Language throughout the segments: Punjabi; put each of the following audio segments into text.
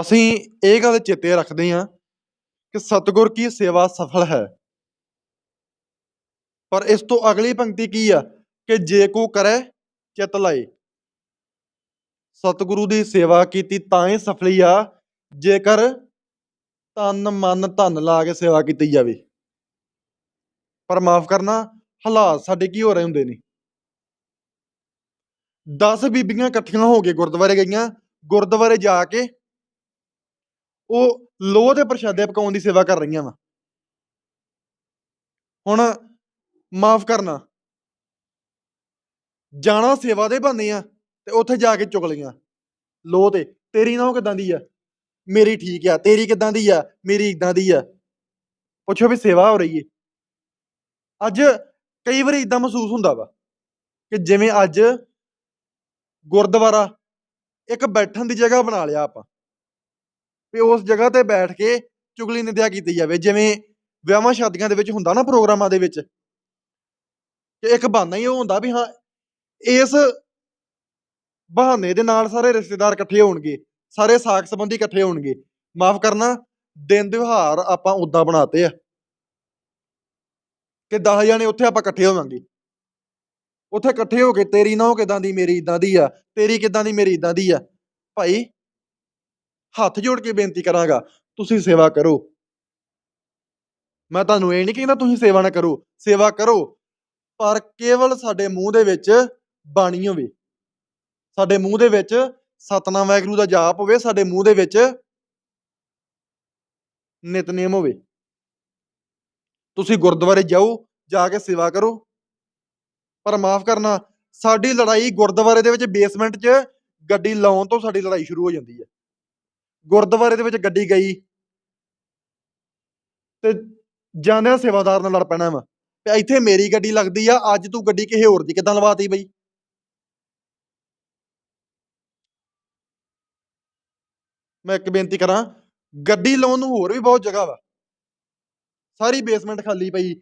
ਅਸੀਂ ਇਹ ਗੱਲ ਚੇਤੇ ਰੱਖਦੇ ਹਾਂ ਕਿ ਸਤਿਗੁਰ ਕੀ ਸੇਵਾ ਸਫਲ ਹੈ। ਪਰ ਇਸ ਤੋਂ ਅਗਲੀ ਪੰਕਤੀ ਕੀ ਆ? ਕਿ ਜੇ ਕੋ ਕਰੇ, ਚਿਤ ਲਾਏ। ਸਤਿਗੁਰੂ ਦੀ ਸੇਵਾ ਕੀਤੀ ਤਾਂ ਹੀ ਸਫਲੀ ਆ, ਜੇਕਰ ਤਨ ਮਨ ਧਨ ਲਾ ਕੇ ਸੇਵਾ ਕੀਤੀ ਜਾਵੇ। ਪਰ ਮਾਫ ਕਰਨਾ, ਹਾਲਾਤ ਸਾਡੇ ਕੀ ਹੋ ਰਹੇ ਹੁੰਦੇ ਨੇ? 10 ਬੀਬੀਆਂ ਇਕੱਠੀਆਂ ਹੋ ਕੇ ਗੁਰਦੁਆਰੇ ਗਈਆਂ, ਗੁਰਦੁਆਰੇ ਜਾ ਕੇ ਉਹ ਲੋਹ ਦੇ ਪ੍ਰਸ਼ਾਦੇ ਪਕਾਉਣ ਦੀ ਸੇਵਾ ਕਰ ਰਹੀਆਂ ਵਾ। ਹੁਣ ਮਾਫ ਕਰਨਾ। ਜਾਣਾ ਸੇਵਾ ਦੇ ਬੰਦੇ ਆ ਤੇ ਉੱਥੇ ਜਾ ਕੇ ਚੁਗ ਲਈਆਂ। ਲੋਹ ਤੇ, ਤੇਰੀ ਨਾ ਕਿਦਾਂ ਦੀ ਆ? ਮੇਰੀ ਠੀਕ ਆ, ਤੇਰੀ ਕਿਦਾਂ ਦੀ ਆ? ਮੇਰੀ ਇਦਾਂ ਦੀ ਆ। ਪੁੱਛੋ ਵੀ ਸੇਵਾ ਹੋ ਰਹੀ ਏ। ਅੱਜ ਕਈ ਵਾਰੀ ਇਦਾਂ ਮਹਿਸੂਸ ਹੁੰਦਾ ਵਾ ਕਿ ਜਿਵੇਂ ਅੱਜ ਗੁਰਦੁਆਰਾ ਇੱਕ ਬੈਠਣ ਦੀ ਜਗ੍ਹਾ ਬਣਾ ਲਿਆ ਆਪਾਂ। ਵੀ ਉਸ ਜਗ੍ਹਾ ਤੇ ਬੈਠ ਕੇ ਚੁਗਲੀ ਨਿੰਦਿਆ ਕੀਤੀ ਜਾਵੇ। ਜਿਵੇਂ ਵਿਆਹਾਂ ਸ਼ਾਦੀਆਂ ਦੇ ਵਿੱਚ ਹੁੰਦਾ ਨਾ ਪ੍ਰੋਗਰਾਮਾਂ ਦੇ ਵਿੱਚ ਕਿ ਇੱਕ ਬਹਾਨਾ ਹੀ ਉਹ ਹੁੰਦਾ ਵੀ ਹਾਂ, ਇਸ ਬਹਾਨੇ ਦੇ ਨਾਲ ਸਾਰੇ ਰਿਸ਼ਤੇਦਾਰ ਇਕੱਠੇ ਹੋਣਗੇ, ਸਾਰੇ ਸਾਕ ਸੰਬੰਧੀ ਇਕੱਠੇ ਹੋਣਗੇ। ਮਾਫ ਕਰਨਾ, ਦਿਨ ਤਿਉਹਾਰ ਆਪਾਂ ਉਦਾਂ ਬਣਾਤੇ ਆ। ਕਿ 10 ਜਣੇ ਉੱਥੇ ਆਪਾਂ ਇਕੱਠੇ ਹੋਵਾਂਗੇ। ਉੱਥੇ ਇਕੱਠੇ ਹੋ ਕੇ ਤੇਰੀ ਨਹੁੰ ਕਿਦਾਂ ਦੀ ਮੇਰੀ ਇਦਾਂ ਦੀ ਆ, ਤੇਰੀ ਕਿਦਾਂ ਦੀ ਮੇਰੀ ਇਦਾਂ ਦੀ ਆ। ਭਾਈ ਹੱਥ ਜੋੜ ਕੇ ਬੇਨਤੀ ਕਰਾਂਗਾ, ਤੁਸੀਂ ਸੇਵਾ ਕਰੋ। ਮੈਂ ਤੁਹਾਨੂੰ ਇਹ ਨਹੀਂ ਕਹਿੰਦਾ ਤੁਸੀਂ ਸੇਵਾ ਨਾ ਕਰੋ, ਸੇਵਾ ਕਰੋ, ਪਰ ਕੇਵਲ ਸਾਡੇ ਮੂੰਹ ਦੇ ਵਿੱਚ ਬਾਣੀ ਹੋਵੇ। ਸਾਡੇ ਮੂੰਹ ਦੇ ਵਿੱਚ ਸਤਨਾਮ ਵਾਹਿਗੁਰੂ ਦਾ ਜਾਪ ਹੋਵੇ, ਸਾਡੇ ਮੂੰਹ ਦੇ ਵਿੱਚ ਨਿਤਨੇਮ ਹੋਵੇ। ਤੁਸੀਂ ਗੁਰਦੁਆਰੇ ਜਾਓ, ਜਾ ਕੇ ਸੇਵਾ ਕਰੋ। ਪਰ ਮਾਫ ਕਰਨਾ, ਸਾਡੀ ਲੜਾਈ ਗੁਰਦੁਆਰੇ ਦੇ ਵਿੱਚ ਬੇਸਮੈਂਟ 'ਚ ਗੱਡੀ ਲਾਉਣ ਤੋਂ ਸਾਡੀ ਲੜਾਈ ਸ਼ੁਰੂ ਹੋ ਜਾਂਦੀ ਹੈ। ਗੁਰਦੁਆਰੇ ਦੇ ਵਿੱਚ ਗੱਡੀ ਗਈ ਤੇ ਜਾਂਦਿਆਂ ਸੇਵਾਦਾਰ ਨਾਲ ਲੜ ਪੈਣਾ ਵਾ। ਤੇ ਇੱਥੇ ਮੇਰੀ ਗੱਡੀ ਲੱਗਦੀ ਆ, ਅੱਜ ਤੂੰ ਗੱਡੀ ਕਿਸੇ ਹੋਰ ਦੀ ਕਿਦਾਂ ਲਵਾਤੀ ਬਈ? ਮੈਂ ਇੱਕ ਬੇਨਤੀ ਕਰਾਂ, ਗੱਡੀ ਲਾਉਣ ਨੂੰ ਹੋਰ ਵੀ ਬਹੁਤ ਜਗ੍ਹਾ ਵਾ। ਸਾਰੀ ਬੇਸਮੈਂਟ ਖਾਲੀ ਪਈ।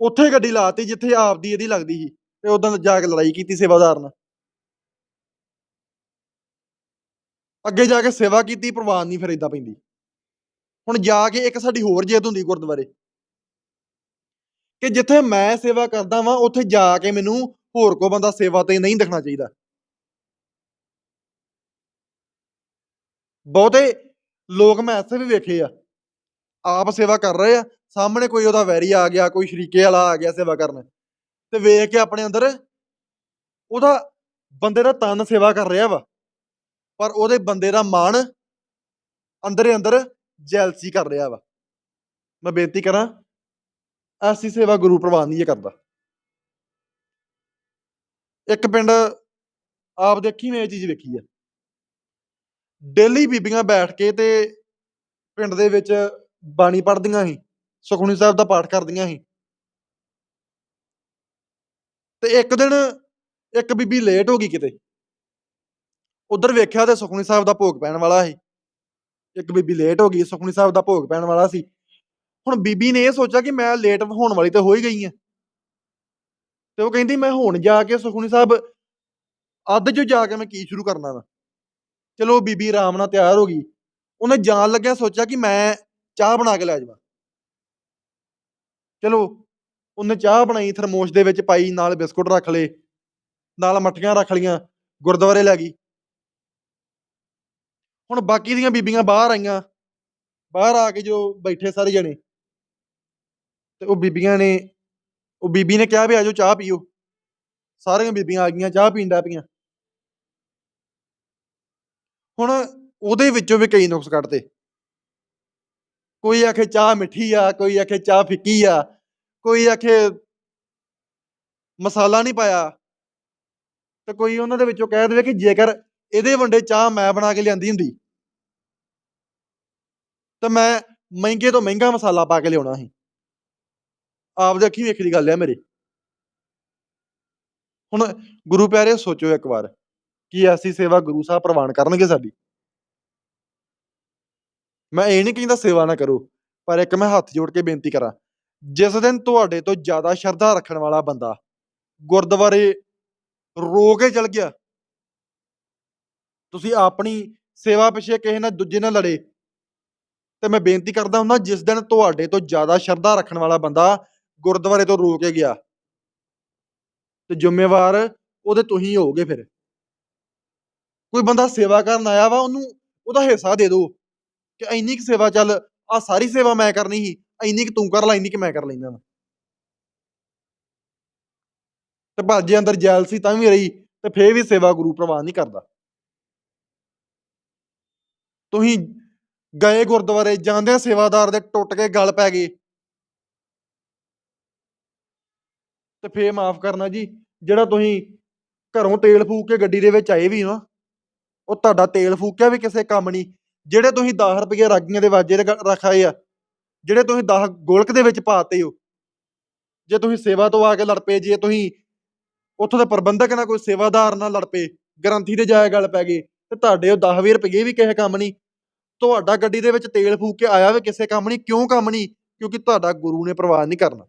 ਉੱਥੇ ਗੱਡੀ ਲਾਤੀ ਜਿੱਥੇ ਆਪਦੀ ਇਹਦੀ ਲੱਗਦੀ ਸੀ, ਤੇ ਉਦੋਂ ਜਾ ਕੇ ਲੜਾਈ ਕੀਤੀ ਸੇਵਾਦਾਰ ਨਾਲ। ਅੱਗੇ ਜਾ ਕੇ ਸੇਵਾ ਕੀਤੀ, ਪ੍ਰਵਾਨ ਨਹੀਂ ਫਿਰ ਇਦਾਂ ਪੈਂਦੀ। ਹੁਣ ਜਾ ਕੇ ਇੱਕ ਸਾਡੀ ਹੋਰ ਜਿੱਦ ਹੁੰਦੀ ਗੁਰਦੁਆਰੇ। ਕਿ ਜਿੱਥੇ ਮੈਂ ਸੇਵਾ ਕਰਦਾ ਵਾਂ, ਉੱਥੇ ਜਾ ਕੇ ਮੈਨੂੰ ਹੋਰ ਕੋ ਬੰਦਾ ਸੇਵਾ ਤੇ ਨਹੀਂ ਦਿਖਣਾ ਚਾਹੀਦਾ। ਬਹੁਤੇ ਲੋਕ ਮੈਂ ਐਸੇ ਵੀ ਵੇਖੇ ਆ। ਆਪ ਸੇਵਾ ਕਰ ਰਹੇ ਆ, ਸਾਹਮਣੇ ਕੋਈ ਉਹਦਾ ਵੈਰੀ ਆ ਗਿਆ, ਕੋਈ ਸ਼ਰੀਕੇ ਵਾਲਾ ਆ ਗਿਆ ਸੇਵਾ ਕਰਨ। ਤੇ ਵੇਖ ਕੇ ਆਪਣੇ ਅੰਦਰ ਉਹਦਾ ਬੰਦੇ ਦਾ ਤਨ ਸੇਵਾ ਕਰ ਰਿਹਾ ਵਾ। ਪਰ ਉਹਦੇ ਬੰਦੇ ਦਾ ਮਾਣ ਅੰਦਰੇ ਅੰਦਰ ਜੈਲਸੀ ਕਰ ਰਿਹਾ ਵਾ। ਮੈਂ ਬੇਨਤੀ ਕਰਾਂ, ਐਸੀ ਸੇਵਾ ਗੁਰੂ ਪ੍ਰਵਾਨ ਨਹੀਂ ਇਹ ਕਰਦਾ। ਇੱਕ ਪਿੰਡ ਆਪ ਦੇਖੀ, ਮੈਂ ਇਹ ਚੀਜ਼ ਵੇਖੀ ਆ। ਡੇਲੀ ਬੀਬੀਆਂ ਬੈਠ ਕੇ ਤੇ ਪਿੰਡ ਦੇ ਵਿੱਚ ਬਾਣੀ ਪੜ੍ਹਦੀਆਂ ਸੀ, ਸੁਖਮਨੀ ਸਾਹਿਬ ਦਾ ਪਾਠ ਕਰਦੀਆਂ ਸੀ। ਤੇ ਇੱਕ ਦਿਨ ਇੱਕ ਬੀਬੀ ਲੇਟ ਹੋ ਗਈ ਕਿਤੇ। ਉਧਰ ਵੇਖਿਆ ਤੇ ਸੁਖਮਨੀ ਸਾਹਿਬ ਦਾ ਭੋਗ ਪੈਣ ਵਾਲਾ ਸੀ। ਇੱਕ ਬੀਬੀ ਲੇਟ ਹੋ ਗਈ, ਸੁਖਮਨੀ ਸਾਹਿਬ ਦਾ ਭੋਗ ਪੈਣ ਵਾਲਾ ਸੀ। ਹੁਣ ਬੀਬੀ ਨੇ ਇਹ ਸੋਚਿਆ ਕਿ ਮੈਂ ਲੇਟ ਹੋਣ ਵਾਲੀ ਤੇ ਹੋ ਹੀ ਗਈ ਆ ਤੇ ਉਹ ਕਹਿੰਦੀ, ਮੈਂ ਹੁਣ ਜਾ ਕੇ ਸੁਖਮਨੀ ਸਾਹਿਬ, ਅੱਧ ਚ ਜਾ ਕੇ ਮੈਂ ਕੀ ਸ਼ੁਰੂ ਕਰਨਾ ਵਾ? ਚਲੋ ਬੀਬੀ ਆਰਾਮ ਨਾਲ ਤਿਆਰ ਹੋ ਗਈ। ਉਹਨੇ ਜਾਣ ਲੱਗਿਆ ਸੋਚਿਆ ਕਿ ਮੈਂ ਚਾਹ ਬਣਾ ਕੇ ਲੈ ਜਾਵਾਂ। ਚਲੋ, ਉਹਨੇ ਚਾਹ ਬਣਾਈ, ਥਰਮੋਸ਼ ਦੇ ਵਿੱਚ ਪਾਈ, ਨਾਲ ਬਿਸਕੁਟ ਰੱਖ ਲਏ, ਨਾਲ ਮਟਕੀਆਂ ਰੱਖ ਲੀਆਂ ਗੁਰਦੁਆਰੇ ਲੈ ਗਈ। ਹੁਣ ਬਾਕੀ ਦੀਆਂ ਬੀਬੀਆਂ ਬਾਹਰ ਆਈਆਂ। ਬਾਹਰ ਆ ਕੇ ਜੋ ਬੈਠੇ ਸਾਰੇ ਜਣੇ। ਤੇ ਉਹ ਬੀਬੀਆਂ ਨੇ, ਉਹ ਬੀਬੀ ਨੇ ਕਿਹਾ ਵੀ ਆਜੋ ਚਾਹ ਪੀਓ। ਸਾਰੀਆਂ ਬੀਬੀਆਂ ਆ ਗਈਆਂ, ਚਾਹ ਪੀਣ ਦਾ ਪਈਆਂ। ਹੁਣ ਉਹਦੇ ਵਿੱਚੋਂ ਵੀ ਕਈ ਨੁਕਸ ਕੱਢਦੇ। ਕੋਈ ਆਖੇ ਚਾਹ ਮਿੱਠੀ ਆ, ਕੋਈ ਆਖੇ ਚਾਹ ਫਿੱਕੀ ਆ, ਕੋਈ ਆਖੇ ਮਸਾਲਾ ਨਹੀਂ ਪਾਇਆ। ਤੇ ਕੋਈ ਉਹਨਾਂ ਦੇ ਵਿੱਚੋਂ ਕਹਿ ਦੇਵੇ ਕਿ ਜੇਕਰ ਇਹਦੇ ਵੰਡੇ ਚਾਹ ਮੈਂ ਬਣਾ ਕੇ ਲਿਆਂਦੀ ਹੁੰਦੀ ਤਾਂ ਮੈਂ ਮਹਿੰਗੇ ਤੋਂ ਮਹਿੰਗਾ ਮਸਾਲਾ ਪਾ ਕੇ ਲਿਆਉਣਾ ਸੀ। ਆਪਦੇ ਅੱਖੀ ਵੇਖੀ ਦੀ ਗੱਲ ਹੈ ਮੇਰੇ। ਹੁਣ ਗੁਰੂ ਪਿਆਰੇ ਸੋਚੋ ਇੱਕ ਵਾਰ, ਕੀ ਐਸੀ ਸੇਵਾ ਗੁਰੂ ਸਾਹਿਬ ਪ੍ਰਵਾਨ ਕਰਨਗੇ ਸਾਡੀ। ਮੈਂ ਇਹ ਨਹੀਂ ਕਹਿੰਦਾ ਸੇਵਾ ਨਾ ਕਰੋ, ਪਰ ਇੱਕ ਮੈਂ ਹੱਥ ਜੋੜ ਕੇ ਬੇਨਤੀ ਕਰਾਂ, ਜਿਸ ਦਿਨ ਤੁਹਾਡੇ ਤੋਂ ਜ਼ਿਆਦਾ ਸ਼ਰਧਾ ਰੱਖਣ ਵਾਲਾ ਬੰਦਾ ਗੁਰਦੁਆਰੇ ਰੋ ਕੇ ਚਲ ਗਿਆ, ਤੁਸੀਂ ਆਪਣੀ ਸੇਵਾ ਪਿੱਛੇ ਕਿਸੇ ਨਾਲ ਦੂਜੇ ਨਾਲ ਲੜੇ ਤੇ ਮੈਂ ਬੇਨਤੀ ਕਰਦਾ ਹੁੰਦਾ ਜਿਸ ਦਿਨ ਤੁਹਾਡੇ ਤੋਂ ਜ਼ਿਆਦਾ ਸ਼ਰਧਾ ਰੱਖਣ ਵਾਲਾ ਬੰਦਾ ਗੁਰਦੁਆਰੇ ਤੋਂ ਰੋ ਕੇ ਗਿਆ, ਤੇ ਜ਼ਿੰਮੇਵਾਰ ਉਹਦੇ ਤੁਸੀਂ ਹੋਗੇ ਫਿਰ। ਕੋਈ ਬੰਦਾ ਸੇਵਾ ਕਰਨ ਆਇਆ ਵਾ, ਉਹਨੂੰ ਉਹਦਾ ਹਿੱਸਾ ਦੇ ਦਿਓ ਕਿ ਇੰਨੀ ਕੁ ਸੇਵਾ ਚੱਲ ਆ ਸਾਰੀ ਸੇਵਾ ਮੈਂ ਕਰਨੀ ਸੀ, ਇੰਨੀ ਕੁ ਤੂੰ ਕਰ ਲੈ, ਇੰਨੀ ਕੁ ਮੈਂ ਕਰ ਲੈਂਦਾ ਵਾ। ਤੇ ਭਾਜੇ ਅੰਦਰ ਜੈਲ ਸੀ ਤਾਂ ਵੀ ਰਹੀ, ਤੇ ਫੇਰ ਵੀ ਸੇਵਾ ਗੁਰੂ ਪ੍ਰਵਾਨ ਨਹੀਂ ਕਰਦਾ। ਤੁਸੀਂ ਗਏ ਗੁਰਦੁਆਰੇ, ਜਾਂਦੇ ਸੇਵਾਦਾਰ ਦੇ ਟੁੱਟ ਕੇ ਗਲ ਪੈ ਗਏ ਤੇ ਫੇਰ ਮਾਫ ਕਰਨਾ ਜੀ, ਜਿਹੜਾ ਤੁਸੀਂ ਘਰੋਂ ਤੇਲ ਫੂਕ ਕੇ ਗੱਡੀ ਦੇ ਵਿੱਚ ਆਏ ਵੀ ਨਾ, ਉਹ ਤੁਹਾਡਾ ਤੇਲ ਫੂਕਿਆ ਵੀ ਕਿਸੇ ਕੰਮ ਨਹੀਂ ਜਿਹੜੇ ਤੁਸੀਂ 10 ਰੁਪਏ ਰਾਗੀਆਂ ਦੇ ਵਾਜੇ ਦੇ ਰਖਾਏ ਆ, ਜਿਹੜੇ ਤੁਸੀਂ 10 ਗੋਲਕ ਦੇ ਵਿੱਚ ਪਾਤੇ ਹੋ, ਜੇ ਤੁਸੀਂ ਸੇਵਾ ਤੋਂ ਆ ਕੇ ਲੜ ਪਏ, ਜੇ ਤੁਸੀਂ ਉੱਥੋਂ ਦੇ ਪ੍ਰਬੰਧਕ ਨਾਲ ਕੋਈ ਸੇਵਾਦਾਰ ਨਾਲ ਲੜ ਪਏ, ਗ੍ਰੰਥੀ ਦੇ ਜਾਏ ਗੱਲ ਪੈ ਗਈ, ਤੇ ਤੁਹਾਡੇ ਉਹ 10 ਵੀਹ ਰੁਪਏ ਵੀ ਕਿਸੇ ਕੰਮ ਨਹੀਂ ਤੁਹਾਡਾ ਗੱਡੀ ਦੇ ਵਿੱਚ ਤੇਲ ਫੂਕ ਕੇ ਆਇਆ ਵੀ, ਕਿਸੇ ਕੰਮ ਨਹੀਂ ਕਿਉਂ ਕੰਮ ਨਹੀਂ ਕਿਉਂਕਿ ਤੁਹਾਡਾ ਗੁਰੂ ਨੇ ਪ੍ਰਵਾਨ ਨਹੀਂ ਕਰਨਾ।